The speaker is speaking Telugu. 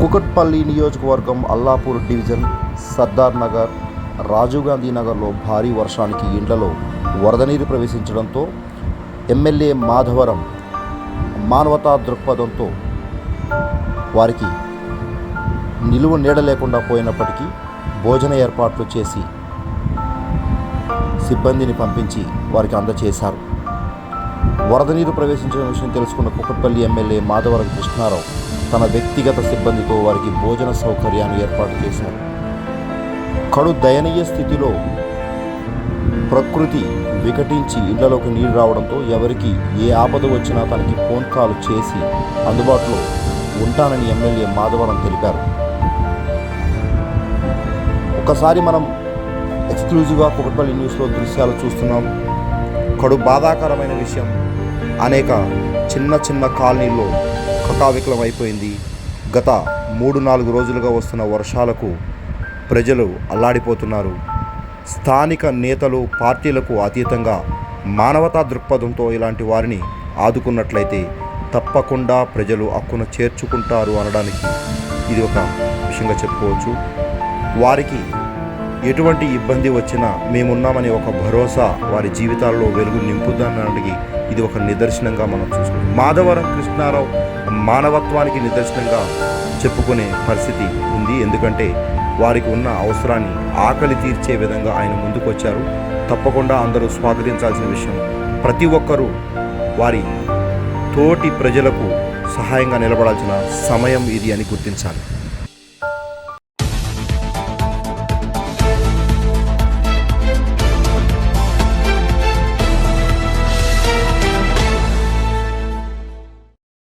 కుకట్పల్లి నియోజకవర్గం అల్లాపూర్ డివిజన్ సర్దార్ నగర్ రాజీవ్ గాంధీ నగర్లో భారీ వర్షానికి ఇండ్లలో వరద నీరు ప్రవేశించడంతో ఎమ్మెల్యే మాధవరం మానవతా దృక్పథంతో వారికి నిలువ నీడ లేకుండా పోయినప్పటికీ భోజన ఏర్పాట్లు చేసి సిబ్బందిని పంపించి వారికి అందజేశారు వరద నీరు ప్రవేశించిన విషయం తెలుసుకున్న కుక్కట్పల్లి ఎమ్మెల్యే మాధవరం కృష్ణారావు తన వ్యక్తిగత సిబ్బందితో వారికి భోజన సౌకర్యాన్ని ఏర్పాటు చేశారు. కడు దయనీయ స్థితిలో ప్రకృతి వికటించి ఇళ్ళలోకి నీరు రావడంతో ఎవరికి ఏ ఆపద వచ్చినా తనకి ఫోన్ కాల్ చేసి అందుబాటులో ఉంటానని ఎమ్మెల్యే మాధవరం తెలిపారు. ఒకసారి మనం ఎక్స్క్లూజివ్గా కుకట్పల్లి న్యూస్లో దృశ్యాలు చూస్తున్నాం. కడు బాధాకరమైన విషయం అనేక చిన్న చిన్న కాలనీల్లో కకావికలం అయిపోయింది. గత మూడు నాలుగు రోజులుగా వస్తున్న వర్షాలకు ప్రజలు అల్లాడిపోతున్నారు. స్థానిక నేతలు పార్టీలకు అతీతంగా మానవతా దృక్పథంతో ఇలాంటి వారిని ఆదుకున్నట్లయితే తప్పకుండా ప్రజలు హక్కును చేర్చుకుంటారు అనడానికి ఇది ఒక విషయంగా చెప్పుకోవచ్చు. వారికి ఎటువంటి ఇబ్బంది వచ్చినా మేమున్నామనే ఒక భరోసా వారి జీవితాల్లో వెలుగు నింపుదనడానికి ఇది ఒక నిదర్శనంగా మనం చూసుకుంటాం. మాధవరం కృష్ణారావు మానవత్వానికి నిదర్శనంగా చెప్పుకునే పరిస్థితి ఉంది. ఎందుకంటే వారికి ఉన్న అవసరాన్ని ఆకలి తీర్చే విధంగా ఆయన ముందుకొచ్చారు. తప్పకుండా అందరూ స్వాగతించాల్సిన విషయం ప్రతి ఒక్కరూ వారి తోటి ప్రజలకు సహాయంగా నిలబడాల్సిన సమయం ఇది అని గుర్తించాలి.